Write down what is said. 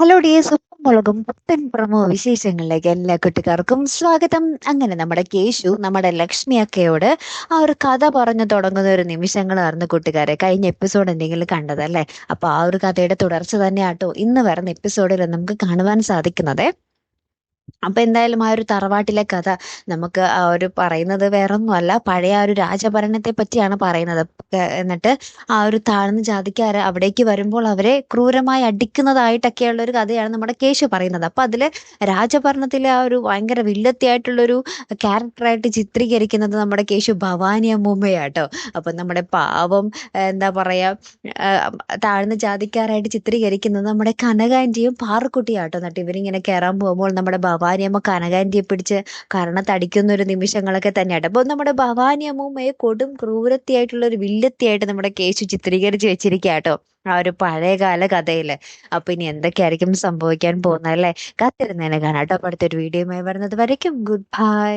Hello dears ഉപ്പും മുളകും പുത്തൻ പ്രമോ വിശേഷങ്ങളിലേക്ക് എല്ലാ കുട്ടിക്കാർക്കും സ്വാഗതം. അങ്ങനെ നമ്മുടെ കേശു നമ്മുടെ ലക്ഷ്മി അക്കയോട് ആ ഒരു കഥ പറഞ്ഞു തുടങ്ങുന്ന ഒരു നിമിഷങ്ങളായിരുന്നു കൂട്ടുകാരെ. കഴിഞ്ഞ എപ്പിസോഡ് എന്തെങ്കിലും കണ്ടതല്ലേ? അപ്പൊ ആ ഒരു കഥയുടെ തുടർച്ച തന്നെയാട്ടോ ഇന്ന് വരുന്ന എപ്പിസോഡിൽ നമുക്ക് കാണുവാൻ സാധിക്കുന്നത്. അപ്പൊ എന്തായാലും ആ ഒരു തറവാട്ടിലെ കഥ നമുക്ക് ആ ഒരു പറയുന്നത് വേറൊന്നുമല്ല. പഴയ ആ ഒരു രാജഭരണത്തെ പറ്റിയാണ് പറയുന്നത്. എന്നിട്ട് ആ ഒരു താഴ്ന്ന ജാതിക്കാര് അവിടേക്ക് വരുമ്പോൾ അവരെ ക്രൂരമായി അടിക്കുന്നതായിട്ടൊക്കെയുള്ള ഒരു കഥയാണ് നമ്മുടെ കേശു പറയുന്നത്. അപ്പൊ അതിൽ രാജഭരണത്തിലെ ആ ഒരു ഭയങ്കര വില്ലത്തിയായിട്ടുള്ളൊരു ക്യാരക്ടറായിട്ട് ചിത്രീകരിക്കുന്നത് നമ്മുടെ കേശു ഭവാനി അമ്മൂമ്മയാട്ടോ. അപ്പൊ നമ്മുടെ പാവം എന്താ പറയാ താഴ്ന്ന ജാതിക്കാരായിട്ട് ചിത്രീകരിക്കുന്നത് നമ്മുടെ കനകാന്റിയും പാറക്കുട്ടിയാട്ടോ. എന്നിട്ട് ഇവരിങ്ങനെ കയറാൻ പോകുമ്പോൾ നമ്മുടെ ഭവാനിയമ്മ കനകാന്റിയെ പിടിച്ച് കരണത്തടിക്കുന്ന ഒരു നിമിഷങ്ങളൊക്കെ തന്നെയാണ് അപ്പോൾ നമ്മുടെ ഭവാനിയമ്മയെ കൊടും ക്രൂരത്തിയായിട്ടുള്ള ഒരു വില്ലത്തിയായിട്ട് നമ്മുടെ കേശു ചിത്രീകരിച്ച് വെച്ചിരിക്കാട്ടോ ആ ഒരു പഴയകാല കഥയിൽ. അപ്പൊ ഇനി എന്തൊക്കെയായിരിക്കും സംഭവിക്കാൻ പോകുന്നത് അല്ലേ? കത്തിരുന്നതിനെ കാണാട്ടോ അപ്പൊ അടുത്തൊരു വീഡിയോയുമായി വരുന്നത് വരയ്ക്കും. Good bye